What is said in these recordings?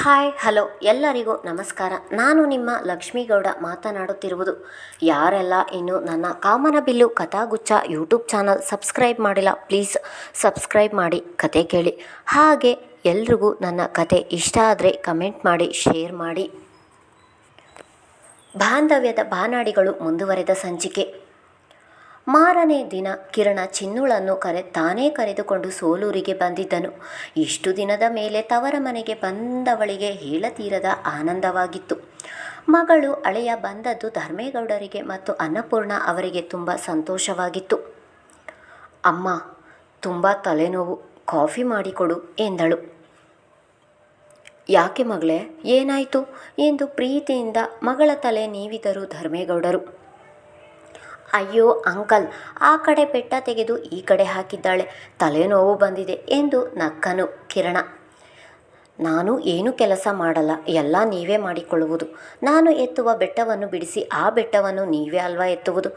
Hi, hello. ಎಲ್ಲರಿಗೂ ನಮಸ್ಕಾರ. ನಾನು ನಿಮ್ಮ ಲಕ್ಷ್ಮೀಗೌಡ ಮಾತನಾಡುತ್ತಿರುವುದು. ಯಾರೆಲ್ಲ ಇನ್ನು ನನ್ನ ಕಾಮನಬಿಲ್ಲು ಕಥಾಗುಚ್ಛ ಯೂಟ್ಯೂಬ್ ಚಾನಲ್ ಸಬ್ಸ್ಕ್ರೈಬ್ ಮಾಡಿಲ್ಲ, ಪ್ಲೀಸ್ ಸಬ್ಸ್ಕ್ರೈಬ್ ಮಾಡಿ, ಕತೆ ಕೇಳಿ. ಹಾಗೆ ಎಲ್ರಿಗೂ ನನ್ನ ಕತೆ ಇಷ್ಟ ಆದರೆ ಕಮೆಂಟ್ ಮಾಡಿ, ಶೇರ್ ಮಾಡಿ. ಬಾಂಧವ್ಯದ ಬಾನಾಡಿಗಳು ಮುಂದುವರೆದ ಸಂಚಿಕೆ. ಮಾರನೇ ದಿನ ಕಿರಣ ಚಿನ್ನುಳನ್ನು ಕರೆ, ತಾನೇ ಕರೆದುಕೊಂಡು ಸೋಲೂರಿಗೆ ಬಂದಿದ್ದನು. ಇಷ್ಟು ದಿನದ ಮೇಲೆ ತವರ ಮನೆಗೆ ಬಂದವಳಿಗೆ ಹೇಳತೀರದ ಆನಂದವಾಗಿತ್ತು. ಮಗಳು ಅಳೆಯ ಬಂದದ್ದು ಧರ್ಮೇಗೌಡರಿಗೆ ಮತ್ತು ಅನ್ನಪೂರ್ಣ ಅವರಿಗೆ ತುಂಬ ಸಂತೋಷವಾಗಿತ್ತು. ಅಮ್ಮ, ತುಂಬ ತಲೆನೋವು, ಕಾಫಿ ಮಾಡಿಕೊಡು ಎಂದಳು. ಯಾಕೆ ಮಗಳೇ, ಏನಾಯಿತು? ಎಂದು ಪ್ರೀತಿಯಿಂದ ಮಗಳ ತಲೆ ನೀವಿದರು ಧರ್ಮೇಗೌಡರು. ಅಯ್ಯೋ, ಅಂಕಲ್, ಆ ಕಡೆ ಬೆಟ್ಟ ತೆಗೆದು ಈ ಕಡೆ ಹಾಕಿದ್ದಾಳೆ. ತಲೆನೋವು ಬಂದಿದೆ ಎಂದು ನಕ್ಕನು ಕಿರಣ. ನಾನು ಏನು ಕೆಲಸ ಮಾಡಲ್ಲ, ಎಲ್ಲ ನೀವೇ ಮಾಡಿಕೊಳ್ಳುವುದು. ನಾನು ಎತ್ತುವ ಬೆಟ್ಟವನ್ನು ಬಿಡಿಸಿ ಆ ಬೆಟ್ಟವನ್ನು ನೀವೇ ಅಲ್ವಾ ಎತ್ತುವುದು?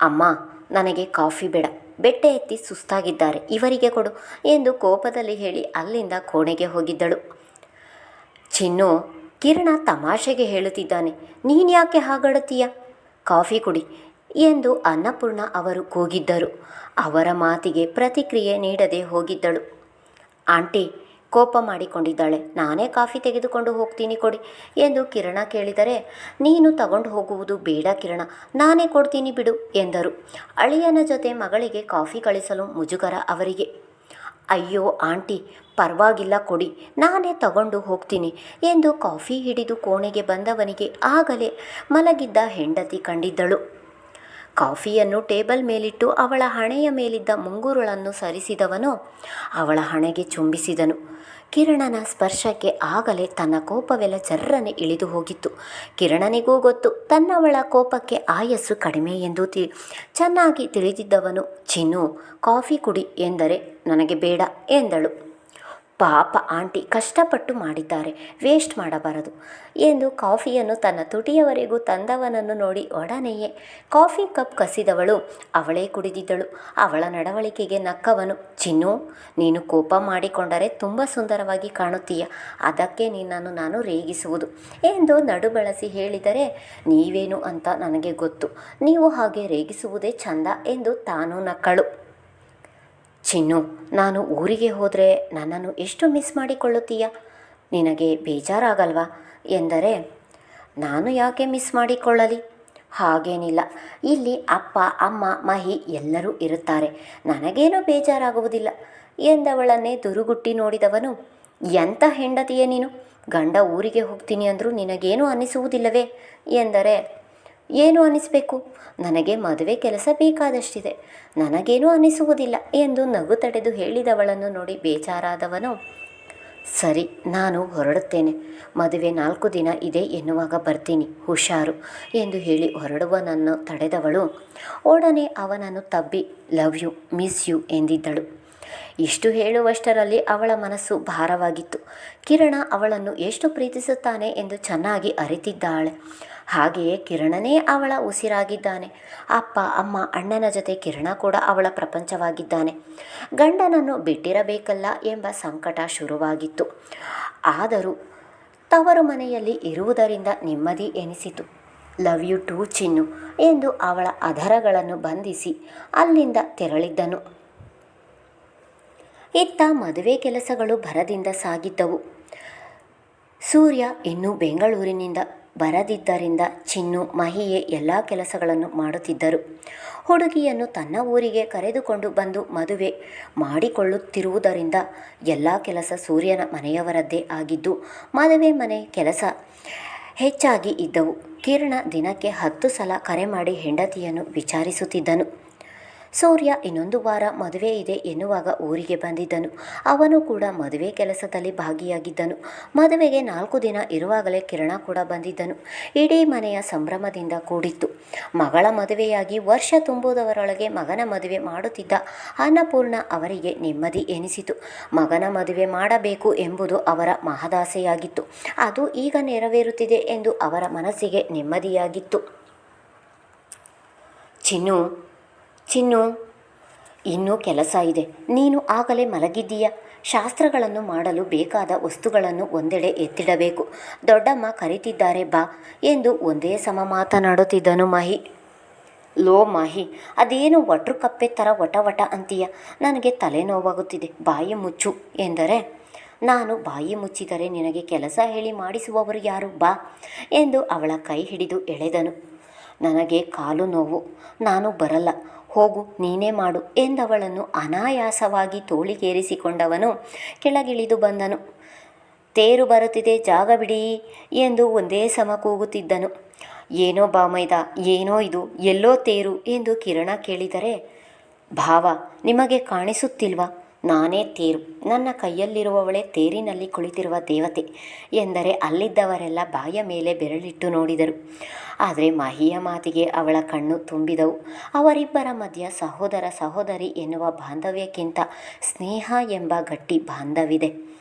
ಅಮ್ಮ, ನನಗೆ ಕಾಫಿ ಬೇಡ. ಬೆಟ್ಟ ಎತ್ತಿ ಸುಸ್ತಾಗಿದ್ದಾರೆ, ಇವರಿಗೆ ಕೊಡು ಎಂದು ಕೋಪದಲ್ಲಿ ಹೇಳಿ ಅಲ್ಲಿಂದ ಕೋಣೆಗೆ ಹೋಗಿದ್ದಳು. ಚಿನ್ನು, ಕಿರಣ ತಮಾಷೆಗೆ ಹೇಳುತ್ತಿದ್ದಾನೆ ನೀನು ಯಾಕೆ ಹಾಗಾಡುತ್ತೀಯ? ಕಾಫಿ ಕುಡಿ. ಎಂದು ಅನ್ನಪೂರ್ಣ ಅವರು ಕೂಗಿದ್ದರು. ಅವರ ಮಾತಿಗೆ ಪ್ರತಿಕ್ರಿಯೆ ನೀಡದೆ ಹೋಗಿದ್ದಳು. ಆಂಟಿ, ಕೋಪ ಮಾಡಿಕೊಂಡಿದ್ದಾಳೆ. ನಾನೇ ಕಾಫಿ ತೆಗೆದುಕೊಂಡು ಹೋಗ್ತೀನಿ ಕೊಡಿ ಎಂದು ಕಿರಣ ಕೇಳಿದರೆ, ನೀನು ತಗೊಂಡು ಹೋಗುವುದು ಬೇಡ ಕಿರಣ. ನಾನೇ ಕೊಡ್ತೀನಿ ಬಿಡು ಎಂದರು. ಅಳಿಯನ ಜೊತೆ ಮಗಳಿಗೆ ಕಾಫಿ ಕಳಿಸಲು ಮುಜುಗರ ಅವರಿಗೆ. ಅಯ್ಯೋ ಆಂಟಿ, ಪರವಾಗಿಲ್ಲ ಕೊಡಿ. ನಾನೇ ತಗೊಂಡು ಹೋಗ್ತೀನಿ ಎಂದು ಕಾಫಿ ಹಿಡಿದು ಕೋಣೆಗೆ ಬಂದವನಿಗೆ ಆಗಲೇ ಮಲಗಿದ್ದ ಹೆಂಡತಿ ಕಂಡಿದ್ದಳು. ಕಾಫಿಯನ್ನು ಟೇಬಲ್ ಮೇಲಿಟ್ಟು ಅವಳ ಹಣೆಯ ಮೇಲಿದ್ದ ಮುಂಗುರುಳನ್ನು ಸರಿಸಿದವನು ಅವಳ ಹಣೆಗೆ ಚುಂಬಿಸಿದನು. ಕಿರಣನ ಸ್ಪರ್ಶಕ್ಕೆ ಆಗಲೇ ತನ್ನ ಕೋಪವೆಲ್ಲ ಜರ್ರನೆ ಇಳಿದು ಹೋಗಿತ್ತು. ಕಿರಣನಿಗೂ ಗೊತ್ತು, ತನ್ನವಳ ಕೋಪಕ್ಕೆ ಆಯಸ್ಸು ಕಡಿಮೆ ಎಂದು ತಿ, ಚೆನ್ನಾಗಿ ತಿಳಿದಿದ್ದವನು, ಚಿನ್ನು, ಕಾಫಿ ಕುಡಿ ಎಂದರೆ ನನಗೆ ಬೇಡ ಎಂದಳು. ಪಾಪ ಆಂಟಿ ಕಷ್ಟಪಟ್ಟು ಮಾಡಿದ್ದಾರೆ. ವೇಸ್ಟ್ ಮಾಡಬಾರದು. ಎಂದು ಕಾಫಿಯನ್ನು ತನ್ನ ತುಟಿಯವರೆಗೂ ತಂದವನನ್ನು ನೋಡಿ ಒಡನೆಯೇ ಕಾಫಿ ಕಪ್ ಕಸಿದವಳು. ಅವಳೇ ಕುಡಿದಿದ್ದಳು. ಅವಳ ನಡವಳಿಕೆಗೆ ನಕ್ಕವನು. ಚಿನ್ನು, ನೀನು ಕೋಪ ಮಾಡಿಕೊಂಡರೆ ತುಂಬ ಸುಂದರವಾಗಿ ಕಾಣುತ್ತೀಯ. ಅದಕ್ಕೆ ನಿನ್ನನ್ನು ನಾನು ರೇಗಿಸುವುದು. ಎಂದು ನಡು ಬಳಸಿ ಹೇಳಿದರೆ, ನೀವೇನು ಅಂತ ನನಗೆ ಗೊತ್ತು. ನೀವು ಹಾಗೆ ರೇಗಿಸುವುದೇ ಚಂದ ಎಂದು ತಾನು ನಕ್ಕಳು. ಚಿನ್ನು, ನಾನು ಊರಿಗೆ ಹೋದರೆ ನನ್ನನ್ನು ಎಷ್ಟು ಮಿಸ್ ಮಾಡಿಕೊಳ್ಳುತ್ತೀಯ? ನಿನಗೆ ಬೇಜಾರಾಗಲ್ವಾ? ಎಂದರೆ, ನಾನು ಯಾಕೆ ಮಿಸ್ ಮಾಡಿಕೊಳ್ಳಲಿ? ಹಾಗೇನಿಲ್ಲ. ಇಲ್ಲಿ ಅಪ್ಪ, ಅಮ್ಮ, ಮಹಿ ಎಲ್ಲರೂ ಇರುತ್ತಾರೆ. ನನಗೇನು ಬೇಜಾರಾಗುವುದಿಲ್ಲ ಎಂದವಳನ್ನೇ ದುರುಗುಟ್ಟಿ ನೋಡಿದವನು, ಎಂಥ ಹೆಂಡತಿಯೇ ನೀನು? ಗಂಡ ಊರಿಗೆ ಹೋಗ್ತೀನಿ ಅಂದರೂ ನಿನಗೇನು ಅನ್ನಿಸುವುದಿಲ್ಲವೇ? ಎಂದರೆ ಏನು ಅನಿಸಬೇಕು? ನನಗೆ ಮದುವೆ ಕೆಲಸ ಬೇಕಾದಷ್ಟಿದೆ. ನನಗೇನೂ ಅನಿಸುವುದಿಲ್ಲ ಎಂದು ನಗು ತಡೆದು ಹೇಳಿದವಳನ್ನು ನೋಡಿ ಬೇಜಾರಾದವನು. ಸರಿ, ನಾನು ಹೊರಡುತ್ತೇನೆ. ಮದುವೆ ನಾಲ್ಕು ದಿನ ಇದೆ ಎನ್ನುವಾಗ ಬರ್ತೀನಿ, ಹುಷಾರು ಎಂದು ಹೇಳಿ ಹೊರಡುವನನ್ನು ತಡೆದವಳು. ಒಡನೆ ಅವನನ್ನು ತಬ್ಬಿ, ಲವ್ ಯು, ಮಿಸ್ ಯು ಎಂದಿದ್ದಳು. ಇಷ್ಟು ಹೇಳುವಷ್ಟರಲ್ಲಿ ಅವಳ ಮನಸ್ಸು ಭಾರವಾಗಿತ್ತು. ಕಿರಣ ಅವಳನ್ನು ಎಷ್ಟು ಪ್ರೀತಿಸುತ್ತಾನೆ ಎಂದು ಚೆನ್ನಾಗಿ ಅರಿತಿದ್ದಾಳೆ. ಹಾಗೆಯೇ ಕಿರಣನೇ ಅವಳ ಉಸಿರಾಗಿದ್ದಾನೆ. ಅಪ್ಪ, ಅಮ್ಮ, ಅಣ್ಣನ ಜೊತೆ ಕಿರಣ ಕೂಡ ಅವಳ ಪ್ರಪಂಚವಾಗಿದ್ದಾನೆ. ಗಂಡನನ್ನು ಬಿಟ್ಟಿರಬೇಕಲ್ಲ ಎಂಬ ಸಂಕಟ ಶುರುವಾಗಿತ್ತು. ಆದರೂ ತವರು ಮನೆಯಲ್ಲಿ ಇರುವುದರಿಂದ ನೆಮ್ಮದಿ ಎನಿಸಿತು. ಲವ್ ಯು ಟೂ ಚಿನ್ನು ಎಂದು ಅವಳ ಅಧರಗಳನ್ನು ಬಂಧಿಸಿ ಅಲ್ಲಿಂದ ತೆರಳಿದ್ದನು. ಇತ್ತ ಮದುವೆ ಕೆಲಸಗಳು ಭರದಿಂದ ಸಾಗಿದ್ದವು. ಸೂರ್ಯ ಇನ್ನೂ ಬೆಂಗಳೂರಿನಿಂದ ಬರದಿದ್ದರಿಂದ ಚಿನ್ನು ಮಹಿಯೇ ಎಲ್ಲ ಕೆಲಸಗಳನ್ನು ಮಾಡುತ್ತಿದ್ದರು. ಹುಡುಗಿಯನ್ನು ತನ್ನ ಊರಿಗೆ ಕರೆದುಕೊಂಡು ಬಂದು ಮದುವೆ ಮಾಡಿಕೊಳ್ಳುತ್ತಿರುವುದರಿಂದ ಎಲ್ಲ ಕೆಲಸ ಸೂರ್ಯನ ಮನೆಯವರದ್ದೇ ಆಗಿದ್ದು, ಮದುವೆ ಮನೆ ಕೆಲಸ ಹೆಚ್ಚಾಗಿ ಇದ್ದವು. ಕಿರಣ ದಿನಕ್ಕೆ ಹತ್ತು ಸಲ ಕರೆ ಮಾಡಿ ಹೆಂಡತಿಯನ್ನು ವಿಚಾರಿಸುತ್ತಿದ್ದನು. ಸೂರ್ಯ ಇನ್ನೊಂದು ವಾರ ಮದುವೆ ಇದೆ ಎನ್ನುವಾಗ ಊರಿಗೆ ಬಂದಿದ್ದನು. ಅವನು ಕೂಡ ಮದುವೆ ಕೆಲಸದಲ್ಲಿ ಭಾಗಿಯಾಗಿದ್ದನು. ಮದುವೆಗೆ ನಾಲ್ಕು ದಿನ ಇರುವಾಗಲೇ ಕಿರಣ ಕೂಡ ಬಂದಿದ್ದನು. ಇಡೀ ಮನೆಯ ಸಂಭ್ರಮದಿಂದ ಕೂಡಿತ್ತು. ಮಗಳ ಮದುವೆಯಾಗಿ ವರ್ಷ ತುಂಬುವುದರೊಳಗೆ ಮಗನ ಮದುವೆ ಮಾಡುತ್ತಿದ್ದ ಅನ್ನಪೂರ್ಣ ಅವರಿಗೆ ನೆಮ್ಮದಿ ಎನಿಸಿತು. ಮಗನ ಮದುವೆ ಮಾಡಬೇಕು ಎಂಬುದು ಅವರ ಮಹದಾಸೆಯಾಗಿತ್ತು. ಅದು ಈಗ ನೆರವೇರುತ್ತಿದೆ ಎಂದು ಅವರ ಮನಸ್ಸಿಗೆ ನೆಮ್ಮದಿಯಾಗಿತ್ತು. ಚಿನ್ನು ಚಿನ್ನು, ಇನ್ನೂ ಕೆಲಸ ಇದೆ. ನೀನು ಆಗಲೇ ಮಲಗಿದ್ದೀಯ. ಶಾಸ್ತ್ರಗಳನ್ನು ಮಾಡಲು ಬೇಕಾದ ವಸ್ತುಗಳನ್ನು ಒಂದೆಡೆ ಎತ್ತಿಡಬೇಕು. ದೊಡ್ಡಮ್ಮ ಕರೀತಿದ್ದಾರೆ, ಬಾ ಎಂದು ಒಂದೇ ಸಮ ಮಾತನಾಡುತ್ತಿದ್ದನು ಮಹಿ. ಲೋ ಮಾಹಿ, ಅದೇನು ವಟ್ರು ಕಪ್ಪೆ ಥರ ವಟ ವಟ ಅಂತೀಯ? ನನಗೆ ತಲೆನೋವಾಗುತ್ತಿದೆ. ಬಾಯಿ ಮುಚ್ಚು ಎಂದರೆ? ನಾನು ಬಾಯಿ ಮುಚ್ಚಿದರೆ ನಿನಗೆ ಕೆಲಸ ಹೇಳಿ ಮಾಡಿಸುವವರು ಯಾರು? ಬಾ ಎಂದು ಅವಳ ಕೈ ಹಿಡಿದು ಎಳೆದನು. ನನಗೆ ಕಾಲು ನೋವು. ನಾನು ಬರಲ್ಲ. ಹೋಗು, ನೀನೇ ಮಾಡು ಎಂದವಳನ್ನು ಅನಾಯಾಸವಾಗಿ ತೋಳಿಗೇರಿಸಿಕೊಂಡವನು ಕೆಳಗಿಳಿದು ಬಂದನು. ತೇರು ಬರುತ್ತಿದೆ, ಜಾಗ ಬಿಡಿ ಎಂದು ಒಂದೇ ಸಮ ಕೂಗುತ್ತಿದ್ದನು. ಏನೋ ಬಾಮೈದ, ಏನೋ ಇದು, ಎಲ್ಲೋ ತೇರು ಎಂದು ಕಿರಣ ಕೇಳಿದರೆ, ಭಾವ, ನಿಮಗೆ ಕಾಣಿಸುತ್ತಿಲ್ವಾ? ನಾನೇ ತೇರು, ನನ್ನ ಕೈಯಲ್ಲಿರುವವಳೇ ತೇರಿನಲ್ಲಿ ಕುಳಿತಿರುವ ದೇವತೆ ಎಂದರೆ ಅಲ್ಲಿದ್ದವರೆಲ್ಲ ಬಾಯ ಮೇಲೆ ಬೆರಳಿಟ್ಟು ನೋಡಿದರು. ಆದರೆ ಮಹಿಯ ಮಾತಿಗೆ ಅವಳ ಕಣ್ಣು ತುಂಬಿದವು. ಅವರಿಬ್ಬರ ಮಧ್ಯ ಸಹೋದರ ಸಹೋದರಿ ಎನ್ನುವ ಬಾಂಧವ್ಯಕ್ಕಿಂತ ಸ್ನೇಹ ಎಂಬ ಗಟ್ಟಿ ಬಾಂಧವಿದೆ.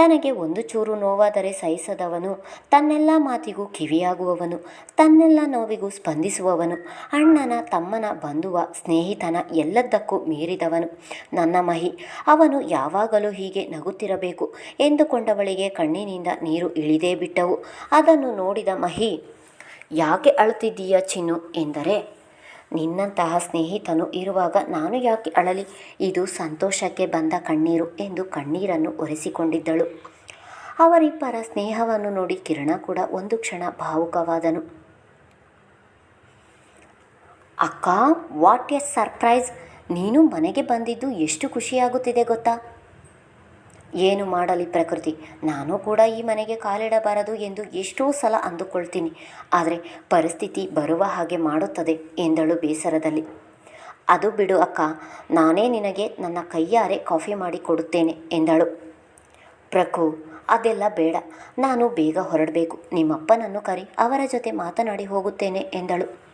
ತನಗೆ ಒಂದು ಚೂರು ನೋವಾದರೆ ಸಹಿಸದವನು, ತನ್ನೆಲ್ಲ ಮಾತಿಗೂ ಕಿವಿಯಾಗುವವನು, ತನ್ನೆಲ್ಲ ನೋವಿಗೂ ಸ್ಪಂದಿಸುವವನು, ಅಣ್ಣನ ತಮ್ಮನ ಬಂಧುವ ಸ್ನೇಹಿತನ ಎಲ್ಲದಕ್ಕೂ ಮೀರಿದವನು. ನನ್ನ ಮಹಿ, ಅವನು ಯಾವಾಗಲೂ ಹೀಗೆ ನಗುತ್ತಿರಬೇಕು ಎಂದುಕೊಂಡವಳಿಗೆ ಕಣ್ಣಿನಿಂದ ನೀರು ಇಳಿದೇ ಬಿಟ್ಟವು. ಅದನ್ನು ನೋಡಿದ ಮಹಿ, ಯಾಕೆ ಅಳುತ್ತಿದ್ದೀಯ ಚಿನ್ನು ಎಂದರೆ ನಿನ್ನಂತಹ ಸ್ನೇಹಿತನು ಇರುವಾಗ ನಾನು ಯಾಕೆ ಅಳಲಿ? ಇದು ಸಂತೋಷಕ್ಕೆ ಬಂದ ಕಣ್ಣೀರು ಎಂದು ಕಣ್ಣೀರನ್ನು ಒರೆಸಿಕೊಂಡಿದ್ದಳು. ಅವರಿಬ್ಬರ ಸ್ನೇಹವನ್ನು ನೋಡಿ ಕಿರಣ ಕೂಡ ಒಂದು ಕ್ಷಣ ಭಾವುಕವಾದನು. ಅಕ್ಕ ವಾಟ್ ಎ ಸರ್ಪ್ರೈಸ್ ನೀನು ಮನೆಗೆ ಬಂದಿದ್ದು ಎಷ್ಟು ಖುಷಿಯಾಗುತ್ತಿದೆ ಗೊತ್ತಾ? ಏನು ಮಾಡಲಿ ಪ್ರಕೃತಿ? ನಾನು ಕೂಡ ಈ ಮನೆಗೆ ಕಾಲಿಡಬಾರದು ಎಂದು ಎಷ್ಟೋ ಸಲ ಅಂದುಕೊಳ್ತೀನಿ. ಆದರೆ ಪರಿಸ್ಥಿತಿ ಬರುವ ಹಾಗೆ ಮಾಡುತ್ತದೆ ಎಂದಳು ಬೇಸರದಲ್ಲಿ. ಅದು ಬಿಡು ಅಕ್ಕ, ನಾನೇ ನಿನಗೆ ನನ್ನ ಕೈಯಾರೆ ಕಾಫಿ ಮಾಡಿ ಕೊಡುತ್ತೇನೆ ಎಂದಳು. ಪ್ರಕು ಅದೆಲ್ಲ ಬೇಡ. ನಾನು ಬೇಗ ಹೊರಡಬೇಕು. ನಿಮ್ಮಪ್ಪನನ್ನು ಕರಿ, ಅವರ ಜೊತೆ ಮಾತನಾಡಿ ಹೋಗುತ್ತೇನೆ ಎಂದಳು.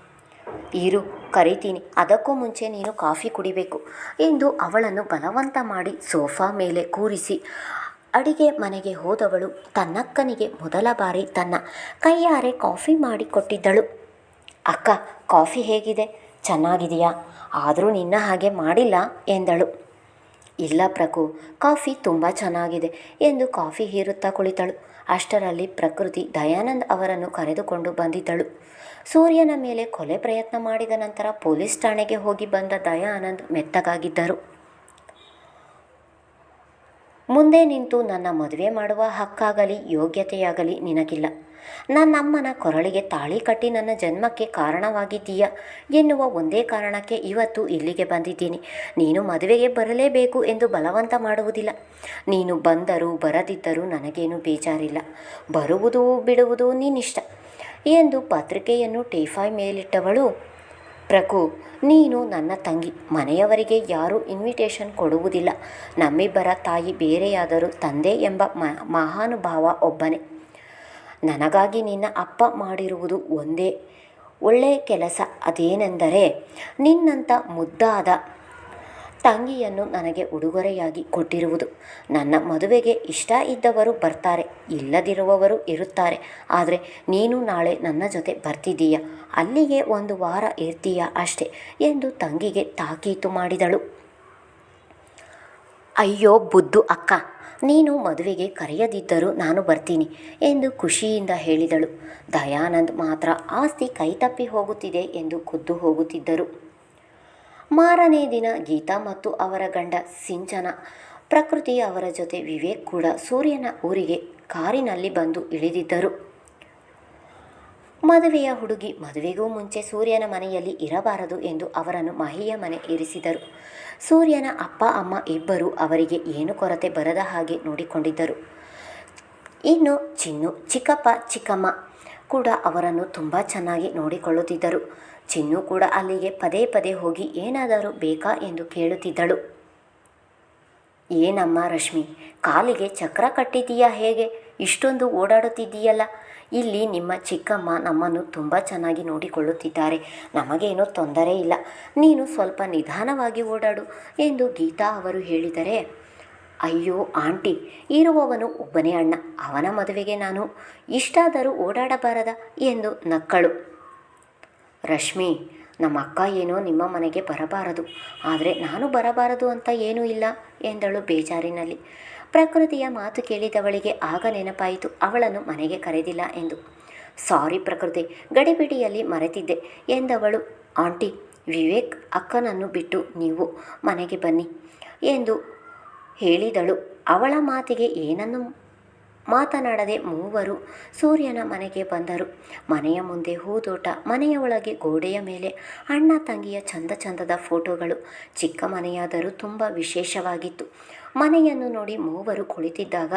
ಇರು, ಕರಿತೀನಿ. ಅದಕ್ಕೂ ಮುಂಚೆ ನೀನು ಕಾಫಿ ಕುಡಿಬೇಕು ಎಂದು ಅವಳನ್ನು ಬಲವಂತ ಮಾಡಿ ಸೋಫಾ ಮೇಲೆ ಕೂರಿಸಿ. ಅಡಿಗೆ ಮನೆಗೆ ಹೋದವಳು ತನ್ನಕ್ಕನಿಗೆ ಮೊದಲ ಬಾರಿ ತನ್ನ ಕೈಯಾರೆ ಕಾಫಿ ಮಾಡಿ ಕೊಟ್ಟಿದ್ದಳು ಅಕ್ಕ, ಕಾಫಿ ಹೇಗಿದೆ? ಚೆನ್ನಾಗಿದೆಯಾ? ಆದರೂ ನಿನ್ನ ಹಾಗೆ ಮಾಡಿಲ್ಲ, ಎಂದಳು. ಇಲ್ಲ ಪ್ರಕು ಕಾಫಿ ತುಂಬ ಚೆನ್ನಾಗಿದೆ, ಎಂದು ಕಾಫಿ ಹೀರುತ್ತಾ ಕುಳಿತಳು. ಅಷ್ಟರಲ್ಲಿ ಪ್ರಕೃತಿ ದಯಾನಂದ್ ಅವರನ್ನು ಕರೆದುಕೊಂಡು ಬಂದಿದ್ದಳು. ಸೂರ್ಯನ ಮೇಲೆ ಕೊಲೆ ಪ್ರಯತ್ನ ಮಾಡಿದ ನಂತರ ಪೊಲೀಸ್ ಠಾಣೆಗೆ ಹೋಗಿ ಬಂದ ದಯಾನಂದ್ ಮೆತ್ತಗಾಗಿದ್ದರು. ಮುಂದೆ ನಿಂತು ನನ್ನ ಮದುವೆ ಮಾಡುವ ಹಕ್ಕಾಗಲಿ, ಯೋಗ್ಯತೆಯಾಗಲಿ ನಿನಗಿಲ್ಲ. ನನ್ನಮ್ಮನ ಕೊರಳಿಗೆ ತಾಳಿ ಕಟ್ಟಿ ನನ್ನ ಜನ್ಮಕ್ಕೆ ಕಾರಣವಾಗಿದ್ದೀಯ ಎನ್ನುವ ಒಂದೇ ಕಾರಣಕ್ಕೆ ಇವತ್ತು ಇಲ್ಲಿಗೆ ಬಂದಿದ್ದೀನಿ. ನೀನು ಮದುವೆಗೆ ಬರಲೇಬೇಕು ಎಂದು ಬಲವಂತ ಮಾಡುವುದಿಲ್ಲ. ನೀನು ಬಂದರೂ ಬರದಿದ್ದರೂ ನನಗೇನು ಬೇಜಾರಿಲ್ಲ. ಬರುವುದು ಬಿಡುವುದು ನೀನಿಷ್ಟ ಎಂದು ಪತ್ರಿಕೆಯನ್ನು ಟೇಫಾಯ್ ಮೇಲಿಟ್ಟವಳು. ಪ್ರಕು ನೀನು ನನ್ನ ತಂಗಿ. ಮನೆಯವರಿಗೆ ಯಾರೂ ಇನ್ವಿಟೇಷನ್ ಕೊಡುವುದಿಲ್ಲ. ನಮ್ಮಿಬ್ಬರ ತಾಯಿ ಬೇರೆಯಾದರೂ ತಂದೆ ಎಂಬ ಮಹಾನುಭಾವ ಒಬ್ಬನೇ. ನನಗಾಗಿ ನಿನ್ನ ಅಪ್ಪ ಮಾಡಿರುವುದು ಒಂದೇ. ಒಳ್ಳೆಯ ಕೆಲಸ ಅದೇನೆಂದರೆ ನಿನ್ನಂಥ ಮುದ್ದಾದ ತಂಗಿಯನ್ನು ನನಗೆ ಉಡುಗೊರೆಯಾಗಿ ಕೊಟ್ಟಿರುವುದು. ನನ್ನ ಮದುವೆಗೆ ಇಷ್ಟ ಇದ್ದವರು ಬರ್ತಾರೆ, ಇಲ್ಲದಿರುವವರು ಇರುತ್ತಾರೆ. ಆದರೆ ನೀನು ನಾಳೆ ನನ್ನ ಜೊತೆ ಬರ್ತಿದ್ದೀಯ? ಅಲ್ಲಿಗೆ ಒಂದು ವಾರ ಇರ್ತೀಯ ಅಷ್ಟೆ ಎಂದು ತಂಗಿಗೆ ತಾಕೀತು ಮಾಡಿದಳು. ಅಯ್ಯೋ ಬುದ್ದು ಅಕ್ಕ, ನೀನು ಮದುವೆಗೆ ಕರೆಯದಿದ್ದರೂ ನಾನು ಬರ್ತೀನಿ ಎಂದು ಖುಷಿಯಿಂದ ಹೇಳಿದಳು. ದಯಾನಂದ್ ಮಾತ್ರ ಆಸ್ತಿ ಕೈತಪ್ಪಿ ಹೋಗುತ್ತಿದೆ ಎಂದು ಖುದ್ದು ಹೋಗುತ್ತಿದ್ದರು. ಮಾರನೇ ದಿನ ಗೀತಾ ಮತ್ತು ಅವರ ಗಂಡ ಸಿಂಚನ, ಪ್ರಕೃತಿ ಅವರ ಜೊತೆ ವಿವೇಕ್ ಕೂಡ ಸೂರ್ಯನ ಊರಿಗೆ ಕಾರಿನಲ್ಲಿ ಬಂದು ಇಳಿದಿದ್ದರು. ಮದುವೆಯ ಹುಡುಗಿ ಮದುವೆಗೂ ಮುಂಚೆ ಸೂರ್ಯನ ಮನೆಯಲ್ಲಿ ಇರಬಾರದು ಎಂದು ಅವರನ್ನು ಮಹಿಯ ಮನೆ ಇರಿಸಿದರು. ಸೂರ್ಯನ ಅಪ್ಪ, ಅಮ್ಮ ಇಬ್ಬರು ಅವರಿಗೆ ಏನು ಕೊರತೆ ಬರದ ಹಾಗೆ ನೋಡಿಕೊಂಡಿದ್ದರು. ಇನ್ನು ಚಿನ್ನು, ಚಿಕ್ಕಪ್ಪ, ಚಿಕ್ಕಮ್ಮ ಕೂಡ ಅವರನ್ನು ತುಂಬ ಚೆನ್ನಾಗಿ ನೋಡಿಕೊಳ್ಳುತ್ತಿದ್ದರು. ಚಿನ್ನು ಕೂಡ ಅಲ್ಲಿಗೆ ಪದೇ ಪದೇ ಹೋಗಿ ಏನಾದರೂ ಬೇಕಾ ಎಂದು ಕೇಳುತ್ತಿದ್ದಳು. ಏನಮ್ಮ ರಶ್ಮಿ, ಕಾಲಿಗೆ ಚಕ್ರ ಕಟ್ಟಿದೀಯಾ ಹೇಗೆ? ಇಷ್ಟೊಂದು ಓಡಾಡುತ್ತಿದ್ದೀಯಲ್ಲ. ಇಲ್ಲಿ ನಿಮ್ಮ ಚಿಕ್ಕಮ್ಮ ನಮ್ಮನ್ನು ತುಂಬ ಚೆನ್ನಾಗಿ ನೋಡಿಕೊಳ್ಳುತ್ತಿದ್ದಾರೆ. ನಮಗೇನೂ ತೊಂದರೆ ಇಲ್ಲ. ನೀನು ಸ್ವಲ್ಪ ನಿಧಾನವಾಗಿ ಓಡಾಡು ಎಂದು ಗೀತಾ ಅವರು ಹೇಳಿದರೆ, ಅಯ್ಯೋ ಆಂಟಿ, ಇರುವವನು ಒಬ್ಬನೇ ಅಣ್ಣ, ಅವನ ಮದುವೆಗೆ ನಾನು ಇಷ್ಟಾದರೂ ಓಡಾಡಬಾರದ? ಎಂದು ನಕ್ಕಳು. ರಶ್ಮಿ ನಮ್ಮ ಅಕ್ಕ ಏನೋ ನಿಮ್ಮ ಮನೆಗೆ ಬರಬಾರದು. ಆದರೆ ನಾನು ಬರಬಾರದು ಅಂತ ಏನೂ ಇಲ್ಲ ಎಂದಳು ಬೇಜಾರಿನಲ್ಲಿ. ಪ್ರಕೃತಿಯ ಮಾತು ಕೇಳಿದವಳಿಗೆ ಆಗ ನೆನಪಾಯಿತು, ಅವಳನ್ನು ಮನೆಗೆ ಕರೆದಿಲ್ಲ ಎಂದು. ಸಾರಿ ಪ್ರಕೃತಿ, ಗಡಿಬಿಡಿಯಲ್ಲಿ ಮರೆತಿದ್ದೆ ಎಂದವಳು. ಆಂಟಿ, ವಿವೇಕ್ ಅಕ್ಕನನ್ನು ಬಿಟ್ಟು ನೀವು ಮನೆಗೆ ಬನ್ನಿ ಎಂದು ಹೇಳಿದಳು. ಅವಳ ಮಾತಿಗೆ ಏನನ್ನು ಮಾತನಾಡದೆ ಮೂವರು ಸೂರ್ಯನ ಮನೆಗೆ ಬಂದರು. ಮನೆಯ ಮುಂದೆ ಹೂದೋಟ, ಮನೆಯ ಒಳಗೆ ಗೋಡೆಯ ಮೇಲೆ, ಅಣ್ಣ ತಂಗಿಯ ಚಂದ ಚಂದದ ಫೋಟೋಗಳು, ಚಿಕ್ಕ ಮನೆಯಾದರೂ ತುಂಬ ವಿಶೇಷವಾಗಿತ್ತು. ಮನೆಯನ್ನು ನೋಡಿ ಮೂವರು ಕುಳಿತಿದ್ದಾಗ,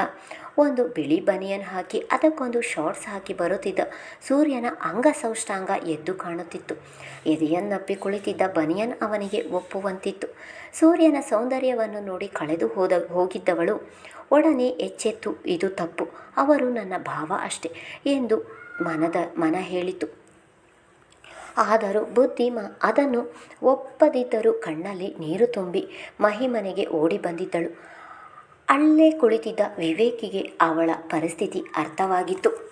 ಒಂದು ಬಿಳಿ ಬನಿಯನ್ ಹಾಕಿ, ಅದಕ್ಕೊಂದು ಶಾರ್ಟ್ಸ್ ಹಾಕಿ ಬರುತ್ತಿದ್ದ ಸೂರ್ಯನ ಅಂಗಸೌಷ್ಟಾಂಗ ಎದ್ದು ಕಾಣುತ್ತಿತ್ತು. ಎದೆಯನ್ನಪ್ಪಿ ಕುಳಿತಿದ್ದ ಬನಿಯನ್ ಅವನಿಗೆ ಒಪ್ಪುವಂತಿತ್ತು. ಸೂರ್ಯನ ಸೌಂದರ್ಯವನ್ನು ನೋಡಿ ಕಳೆದು ಹೋದ, ಹೋಗಿದ್ದವಳು ಒಡನೆ ಎಚ್ಚೆತ್ತು, ಇದು ತಪ್ಪು. ಅವರು ನನ್ನ ಭಾವ ಅಷ್ಟೆ ಎಂದು ಮನದ, ಮನ ಹೇಳಿತು. ಆದರೂ ಬುದ್ಧಿಮ ಅದನ್ನು ಒಪ್ಪದಿದ್ದರೂ ಕಣ್ಣಲ್ಲಿ ನೀರು ತುಂಬಿ ಮಹಿಮನೆಗೆ ಓಡಿ ಬಂದಿದ್ದಳು. ಅಲ್ಲೇ ಕುಳಿತಿದ್ದ ವಿವೇಕಿಗೆ ಅವಳ ಪರಿಸ್ಥಿತಿ ಅರ್ಥವಾಗಿತ್ತು.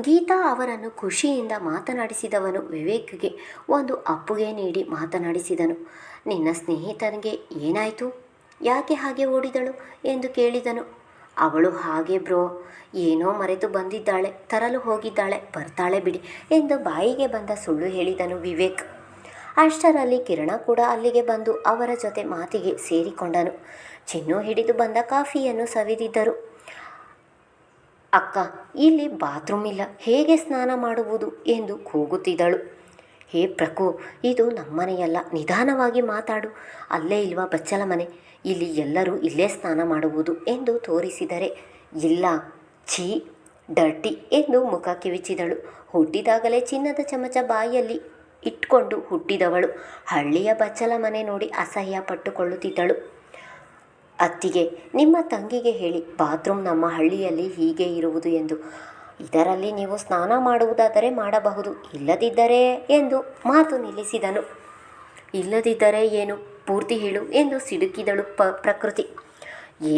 ಗೀತಾ ಅವರನ್ನು ಖುಷಿಯಿಂದ ಮಾತನಾಡಿಸಿದವನು ವಿವೇಕ್ಗೆ ಒಂದು ಅಪ್ಪುಗೆ ನೀಡಿ ಮಾತನಾಡಿಸಿದನು. ನಿನ್ನ ಸ್ನೇಹಿತನಿಗೆ ಏನಾಯಿತು? ಯಾಕೆ ಹಾಗೆ ಓಡಿದಳು ಎಂದು ಕೇಳಿದನು. ಅವಳು, ಹಾಗೆ ಬ್ರೋ, ಏನೋ ಮರೆತು ಬಂದಿದ್ದಾಳೆ, ತರಲು ಹೋಗಿದ್ದಾಳೆ, ಬರ್ತಾಳೆ ಬಿಡಿ ಎಂದು ಬಾಯಿಗೆ ಬಂದ ಸುಳ್ಳು ಹೇಳಿದನು ವಿವೇಕ್. ಅಷ್ಟರಲ್ಲಿ ಕಿರಣ ಕೂಡ ಅಲ್ಲಿಗೆ ಬಂದು ಅವರ ಜೊತೆ ಮಾತಿಗೆ ಸೇರಿಕೊಂಡನು. ಚಿನ್ನು ಹಿಡಿದು ಬಂದ ಕಾಫಿಯನ್ನು ಸವಿದಿದ್ದರು. ಅಕ್ಕ, ಇಲ್ಲಿ ಬಾತ್ರೂಮ್ ಇಲ್ಲ, ಹೇಗೆ ಸ್ನಾನ ಮಾಡುವುದು? ಎಂದು ಕೂಗುತ್ತಿದ್ದಳು. ಹೇ ಪ್ರಕು ಇದು ನಮ್ಮನೆಯಲ್ಲ, ನಿಧಾನವಾಗಿ ಮಾತಾಡು, ಅಲ್ಲೇ ಇಲ್ವಾ ಬಚ್ಚಲ ಮನೆ? ಇಲ್ಲಿ ಎಲ್ಲರೂ ಇಲ್ಲೇ ಸ್ನಾನ ಮಾಡುವುದು ಎಂದು ತೋರಿಸಿದರೆ, ಇಲ್ಲ, ಛೀ, ಡರ್ಟಿ ಎಂದು ಮುಖ ಕಿವಿಚಿದಳು. ಹುಟ್ಟಿದಾಗಲೇ ಚಿನ್ನದ ಚಮಚ ಬಾಯಲ್ಲಿ ಇಟ್ಕೊಂಡು ಹುಟ್ಟಿದವಳು. ಹಳ್ಳಿಯ ಬಚ್ಚಲ ಮನೆ ನೋಡಿ ಅಸಹ್ಯ ಪಟ್ಟುಕೊಳ್ಳುತ್ತಿದ್ದಳು. ಅತ್ತಿಗೆ, ನಿಮ್ಮ ತಂಗಿಗೆ ಹೇಳಿ, ಬಾತ್ರೂಮ್ ನಮ್ಮ ಹಳ್ಳಿಯಲ್ಲಿ ಹೀಗೆ ಇರುವುದು ಎಂದು. ಇದರಲ್ಲಿ ನೀವು ಸ್ನಾನ ಮಾಡುವುದಾದರೆ ಮಾಡಬಹುದು. ಇಲ್ಲದಿದ್ದರೆ ಎಂದು ಮಾತು ನಿಲ್ಲಿಸಿದನು. ಇಲ್ಲದಿದ್ದರೆ ಏನು? ಪೂರ್ತಿ ಹೇಳು ಎಂದು ಸಿಡುಕಿದಳು ಪ ಪ್ರಕೃತಿ.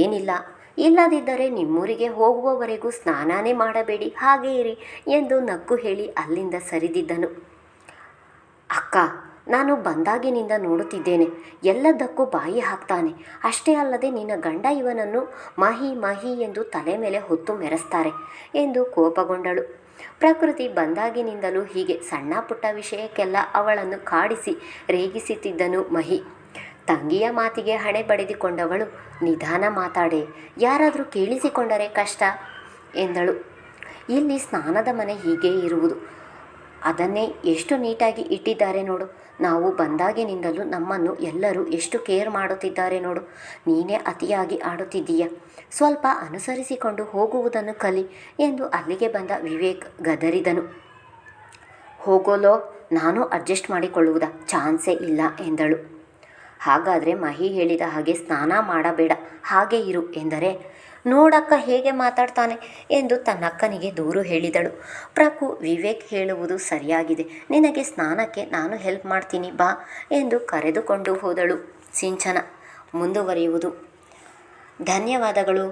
ಏನಿಲ್ಲ, ಇಲ್ಲದಿದ್ದರೆ ನಿಮ್ಮೂರಿಗೆ ಹೋಗುವವರೆಗೂ ಸ್ನಾನಾನೇ ಮಾಡಬೇಡಿ, ಹಾಗೇ ಇರಿ ಎಂದು ನಕ್ಕು ಹೇಳಿ ಅಲ್ಲಿಂದ ಸರಿದಿದ್ದನು. ಅಕ್ಕ, ನಾನು ಬಂದಾಗಿನಿಂದ ನೋಡುತ್ತಿದ್ದೇನೆ ಎಲ್ಲದಕ್ಕೂ ಬಾಯಿ ಹಾಕ್ತಾನೆ. ಅಷ್ಟೇ ಅಲ್ಲದೆ ನಿನ್ನ ಗಂಡ ಇವನನ್ನು ಮಹಿ ಮಹಿ ಎಂದು ತಲೆ ಮೇಲೆ ಹೊತ್ತು ಮೆರೆಸ್ತಾರೆ ಎಂದು ಕೋಪಗೊಂಡಳು. ಪ್ರಕೃತಿ ಬಂದಾಗಿನಿಂದಲೂ ಹೀಗೆ ಸಣ್ಣ ಪುಟ್ಟ ವಿಷಯಕ್ಕೆಲ್ಲ ಅವಳನ್ನು ಕಾಡಿಸಿ ರೇಗಿಸುತ್ತಿದ್ದನು ಮಹಿ. ತಂಗಿಯ ಮಾತಿಗೆ ಹಣೆ ಬಡಿದುಕೊಂಡವಳು, ನಿಧಾನ ಮಾತಾಡೆ, ಯಾರಾದರೂ ಕೇಳಿಸಿಕೊಂಡರೆ ಕಷ್ಟ, ಎಂದಳು. ಇಲ್ಲಿ ಸ್ನಾನದ ಮನೆ ಹೀಗೆ ಇರುವುದು. ಅದನ್ನೇ ಎಷ್ಟು ನೀಟಾಗಿ ಇಟ್ಟಿದ್ದಾರೆ ನೋಡು. ನಾವು ಬಂದಾಗಿನಿಂದಲೂ ನಮ್ಮನ್ನು ಎಲ್ಲರೂ ಎಷ್ಟು ಕೇರ್ ಮಾಡುತ್ತಿದ್ದಾರೆ ನೋಡು. ನೀನೇ ಅತಿಯಾಗಿ ಆಡುತ್ತಿದ್ದೀಯ. ಸ್ವಲ್ಪ ಅನುಸರಿಸಿಕೊಂಡು ಹೋಗುವುದನ್ನು ಕಲಿ, ಎಂದು ಅಲ್ಲಿಗೆ ಬಂದ ವಿವೇಕ್ ಗದರಿದನು. ಹೋಗೋಲೋ, ನಾನು ಅಡ್ಜಸ್ಟ್ ಮಾಡಿಕೊಳ್ಳುವುದ? ಚಾನ್ಸೇ ಇಲ್ಲ, ಎಂದಳು. ಹಾಗಾದರೆ ಮಹಿ ಹೇಳಿದ ಹಾಗೆ ಸ್ನಾನ ಮಾಡಬೇಡ, ಹಾಗೆ ಇರು ಎಂದರೆ ನೋಡಕ್ಕ ಹೇಗೆ ಮಾತಾಡ್ತಾನೆ ಎಂದು ತನ್ನಕ್ಕನಿಗೆ ದೂರು ಹೇಳಿದಳು. ಪ್ರಕು ವಿವೇಕ್ ಹೇಳುವುದು ಸರಿಯಾಗಿದೆ, ನಿನಗೆ ಸ್ನಾನಕ್ಕೆ ನಾನು ಹೆಲ್ಪ್ ಮಾಡ್ತೀನಿ ಬಾ ಎಂದು ಕರೆದುಕೊಂಡು ಹೋದಳು ಸಿಂಚನ. ಮುಂದುವರಿಯುವುದು. ಧನ್ಯವಾದಗಳು.